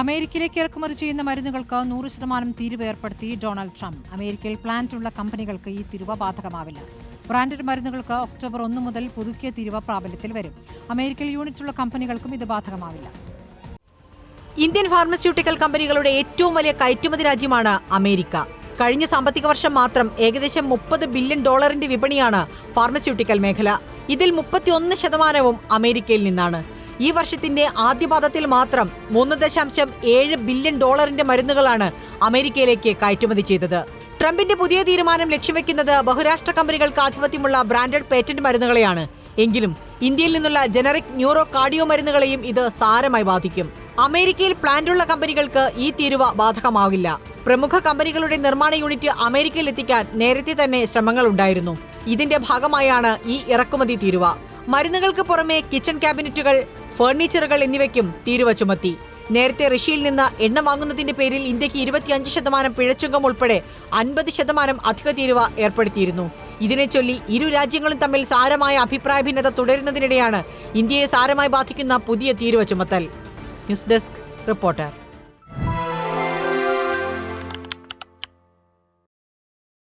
അമേരിക്കയിലേക്ക് ഇറക്കുമതി ചെയ്യുന്ന മരുന്നുകൾക്ക് നൂറ് ശതമാനം തീരുവ ഏർപ്പെടുത്തി ഡൊണാൾഡ് ട്രംപ്. അമേരിക്കയിൽ പ്ലാന്റ് ഉള്ള കമ്പനികൾക്ക് ഈ തിരുവ ബാധകമാവില്ല. ബ്രാൻഡഡ് മരുന്നുകൾക്ക് ഒക്ടോബർ ഒന്ന് മുതൽ പുതുക്കിയ തീരുവ പ്രാബല്യത്തിൽ വരും. അമേരിക്കയിൽ യൂണിറ്റുള്ള കമ്പനികൾക്കും ഇത് ബാധകമാവില്ല. ഇന്ത്യൻ ഫാർമസ്യൂട്ടിക്കൽ കമ്പനികളുടെ ഏറ്റവും വലിയ കയറ്റുമതി രാജ്യമാണ് അമേരിക്ക. കഴിഞ്ഞ സാമ്പത്തിക വർഷം മാത്രം ഏകദേശം മുപ്പത് ബില്യൺ ഡോളറിന്റെ വിപണിയാണ് ഫാർമസ്യൂട്ടിക്കൽ മേഖല. ഇതിൽ മുപ്പത്തിയൊന്ന് ശതമാനവും അമേരിക്കയിൽ നിന്നാണ്. ഈ വർഷത്തിന്റെ ആദ്യപാദത്തിൽ മാത്രം മൂന്ന് ദശാംശം ഏഴ് ബില്യൺ ഡോളറിന്റെ മരുന്നുകളാണ് അമേരിക്കയിലേക്ക് കയറ്റുമതി ചെയ്തത്. ട്രംപിന്റെ പുതിയ തീരുമാനം ലക്ഷ്യവെക്കുന്നത് ബഹുരാഷ്ട്ര കമ്പനികൾക്ക് ആധിപത്യമുള്ള ബ്രാൻഡഡ് പേറ്റന്റ് മരുന്നുകളെയാണ്. എങ്കിലും ഇന്ത്യയിൽ നിന്നുള്ള ജനറിക് ന്യൂറോ കാർഡിയോ മരുന്നുകളെയും ഇത് സാരമായി ബാധിക്കും. അമേരിക്കയിൽ പ്ലാന്റുള്ള കമ്പനികൾക്ക് ഈ തീരുവ ബാധകമാവില്ല പ്രമുഖ കമ്പനികളുടെ നിർമ്മാണ യൂണിറ്റ് അമേരിക്കയിൽ എത്തിക്കാൻ നേരത്തെ തന്നെ ശ്രമങ്ങൾ ഉണ്ടായിരുന്നു. ഇതിന്റെ ഭാഗമായാണ് ഈ ഇറക്കുമതി തീരുവ. മരുന്നുകൾക്ക് പുറമെ കിച്ചൺ ക്യാബിനറ്റുകൾ ഫർണിച്ചറുകൾ എന്നിവയ്ക്കും തീരുവ ചുമത്തി. നേരത്തെ റഷ്യയിൽ നിന്ന് എണ്ണ വാങ്ങുന്നതിന്റെ പേരിൽ ഇന്ത്യയ്ക്ക് ഇരുപത്തിയഞ്ച് ശതമാനം പിഴച്ചുങ്കം ഉൾപ്പെടെ അൻപത് ശതമാനം അധിക തീരുവ ഏർപ്പെടുത്തിയിരുന്നു. ഇതിനെ ചൊല്ലി ഇരു രാജ്യങ്ങളും തമ്മിൽ സാരമായ അഭിപ്രായ ഭിന്നത തുടരുന്നതിനിടെയാണ് ഇന്ത്യയെ സാരമായി ബാധിക്കുന്ന പുതിയ തീരുവ ചുമത്തൽ. News desk reporter.